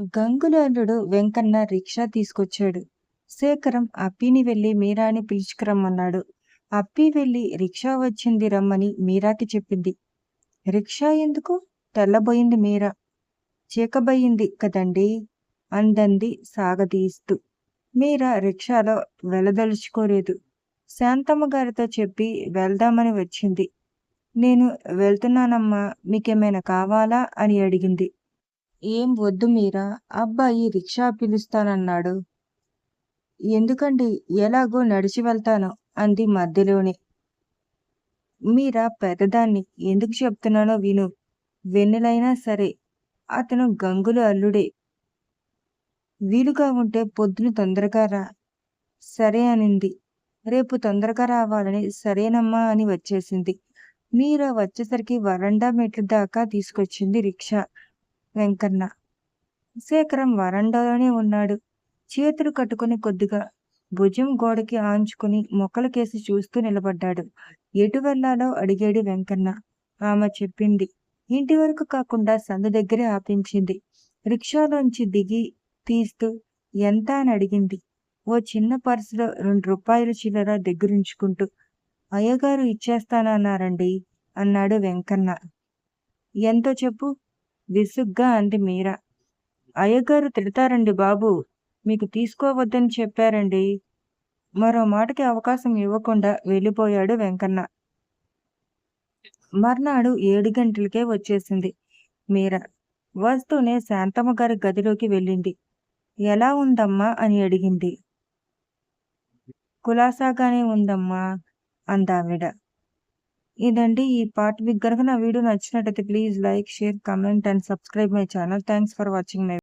Gangula Venkanna rickshaw తీసుకొచ్చాడు. శేఖరం అప్పిని వెళ్ళి మీరాని పిలుచుకురమ్మన్నాడు. అప్పి వెళ్ళి రిక్షా వచ్చింది రమ్మని మీరాకి చెప్పింది. రిక్షా ఎందుకు? తెల్లబోయింది మీరా? చీకబోయింది కదండి? అందంది సాగదీస్తూ. మీరా రిక్షాలో వెళ్ళదలుచుకోలేదు శాంతమ్మ గారితో చెప్పి వెళ్దామని వచ్చింది. నేను వెళ్తున్నానమ్మా మీకేమైనా కావాలా అని అడిగింది. ఏం వద్దు మీరా? అబ్బాయి రిక్షా పిలుస్తానన్నాడు. ఎందుకండి? ఎలాగో నడిచి వెళ్తాను అంది మధ్యలోనే. మీరా పెద్దదాన్ని ఎందుకు చెప్తున్నానో విను. వెన్నెలైనా సరే అతను గంగులు అల్లుడే. వీలుగా ఉంటే పొద్దున తొందరగా రా. సరే అనింది. రేపు తొందరగా రావాలని సరేనమ్మా అని వచ్చేసింది. మీరా వచ్చేసరికి వరండా మెట్ల దాకా తీసుకొచ్చింది రిక్షా. వెంకన్న. శేఖరం వరండాలోనే ఉన్నాడు. చేతులు కట్టుకుని కొద్దిగా భుజం గోడకి ఆంచుకుని మొక్కలకేసి చూస్తూ నిలబడ్డాడు. ఎటు వెళ్ళాలో అడిగాడు వెంకన్న. ఆమె చెప్పింది. ఇంటి వరకు కాకుండా సందు దగ్గరే ఆపించింది. రిక్షాలోంచి దిగి తీస్తూ ఎంత అని అడిగింది. ఓ చిన్న పర్సులో రెండు రూపాయల చిల్లర దగ్గరుంచుకుంటూ అయ్యగారు ఇచ్చేస్తానన్నారండి అన్నాడు వెంకన్న. ఎంతో చెప్పు. విసుగ్గా అంది మీరా. అయ్యగారు తిడతారండి బాబు. మీకు తీసుకోవద్దని చెప్పారండి. మరో మాటకి అవకాశం ఇవ్వకుండా వెళ్ళిపోయాడు వెంకన్న. మర్నాడు ఏడు గంటలకే వచ్చేసింది. మీరా వస్తూనే శాంతమ్మ గారి గదిలోకి వెళ్ళింది. ఎలా ఉందమ్మా అని అడిగింది. కులాసాగానే ఉందమ్మా అందావిడ. ఇదండి ఈ పార్ట్ మీకు కనుక నా వీడియో నచ్చినట్టయితే please like share comment and subscribe my channel. Thanks for watching. My